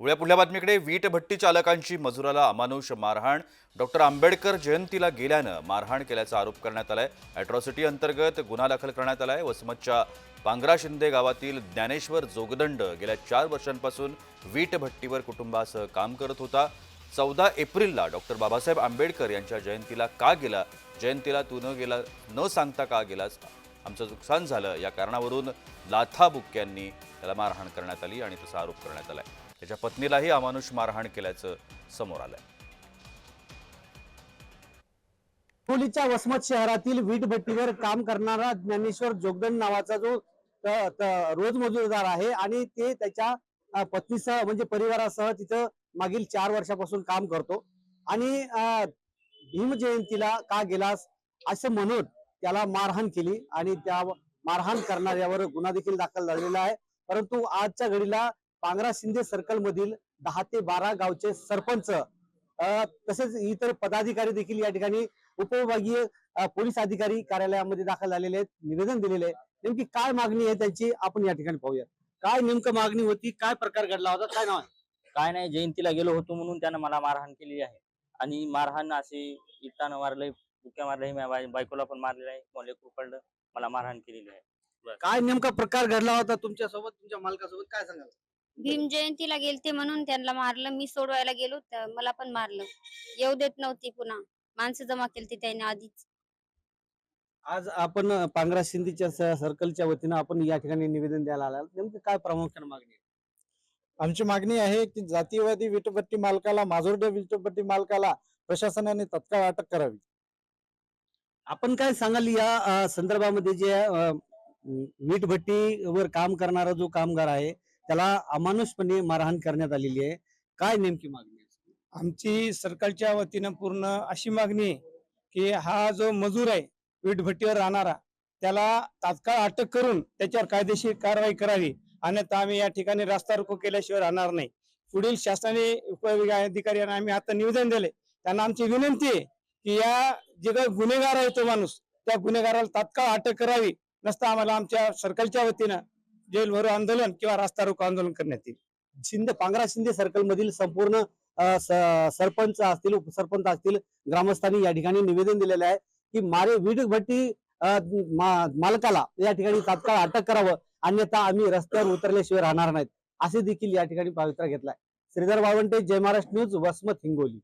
पुढे पुढल्या बातमीकडे वीट भट्टी चालकांची मजुराला अमानुष मारहाण. डॉक्टर आंबेडकर जयंतीला गेल्यानं मारहाण केल्याचा आरोप करण्यात आलाय. अॅट्रॉसिटी अंतर्गत गुन्हा दाखल करण्यात आलाय. वसमतच्या पांगरा शिंदे गावातील ज्ञानेश्वर जोगदंड गेल्या चार वर्षांपासून वीट भट्टीवर कुटुंबासह काम करत होता. चौदा एप्रिलला डॉक्टर बाबासाहेब आंबेडकर यांच्या जयंतीला का गेला? जयंतीला तू न गेला न सांगता का गेलास? आमचं नुकसान झालं. या कारणावरून लाथा बुक्क्यांनी त्याला मारहाण करण्यात आली आणि तसा आरोप करण्यात आला आहे त्याच्या पत्नीलाही अमानुष मारहाण केल्याचं समोर आलंय. खोलीच्या वसमत शहरातील वीट भट्टीवर काम करणारा ज्ञानेश्वर जोगदंड नावाचा जो रोजमजुरदार आहे आणि ते त्याच्या पत्नीसह म्हणजे परिवारासह तिथं मागील चार वर्षापासून काम करतो. आणि भीमजयंतीला भीम जयंतीला का गेलास असं म्हणून त्याला मारहाण केली आणि त्या मारहाण करणाऱ्यावर गुन्हा देखील दाखल झालेला आहे. परंतु आजच्या घडीला पांगरा शिंदे सर्कल मधील दहा ते बारा गावचे सरपंच अ, तसेच इतर पदाधिकारी देखील या ठिकाणी उपविभागीय पोलीस अधिकारी कार्यालयामध्ये दाखल झालेले आहेत निवेदन दिलेले आहे नेमकी काय मागणी आहे त्यांची आपण या ठिकाणी पाहूया काय नेमकं मागणी होती काय प्रकार घडला होता काय नाव काय नाही जयंतीला गेलो होतो म्हणून त्यानं मला मारहाण केलेली आहे. आणि मारहाण असे इटानं मारलंय बुक्या माझ्या बाय- बायकोला पण मारलेलं आहे मला लेकरू पडलं मला मारहाण केलेली आहे. काय नेमका प्रकार घडला होता तुमच्यासोबत तुमच्या मालकासोबत काय सांगाल? भीम जयंतीला गेलते म्हणून त्यांना मारलं. मी सोडवायला गेलो तर मला पण मारलं. येऊ देत नव्हती पुन्हा. माणसं जमा केली त्याने आधीच. आज आपण पांगरा शिंदेच्या स- सर्कलच्या वतीनं आपण या ठिकाणी निवेदन द्यायला आला नेमकी काय प्रामुख्याने मागणी आहे? आमची मागणी आहे की जातीवादी वीटभट्टी मालकाला माजोर्डे वीटभट्टी मालकाला प्रशासनाने तत्काळ अटक करावी. आपण काय सांगाल या अ, संदर्भामध्ये जे अ, म, वीट भट्टीवर काम करणारा जो कामगार आहे त्याला अमानुषपणे मारहाण करण्यात आलेली आहे. काय नेमकी मागणी आहे? आमची सरकारच्या वतीनं पूर्ण अशी मागणी आहे की हा जो मजूर आहे वीटभट्टीवर राहणारा त्याला तात्काळ अटक करून त्याच्यावर कायदेशीर कारवाई करावी. अन्यथा आम्ही या ठिकाणी रास्ता रोको केल्याशिवाय राहणार नाही. पुढील शासनाने उपविभाग अधिकाऱ्यांना आम्ही आता निवेदन दिले त्यांना आमची विनंती आहे की या जे काही गुन्हेगार आहे तो माणूस त्या गुन्हेगाराला तात्काळ अटक करावी. नसता आम्हाला आमच्या सरकारच्या वतीनं जेल भरो आंदोलन किंवा रास्ता रोको आंदोलन करण्यात येईल. शिंदे पांगरा शिंदे सर्कल मधील संपूर्ण सरपंच असतील उपसरपंच असतील ग्रामस्थांनी या ठिकाणी निवेदन दिलेलं आहे की मारे वीट भट्टी मालकाला या ठिकाणी तात्काळ अटक करावं. अन्यथा आम्ही रस्त्यावर उतरल्याशिवाय राहणार नाहीत. असे देखील या ठिकाणी पवित्रा घेतलाय. श्रीधर बावंटे जय महाराष्ट्र न्यूज वसमत हिंगोली.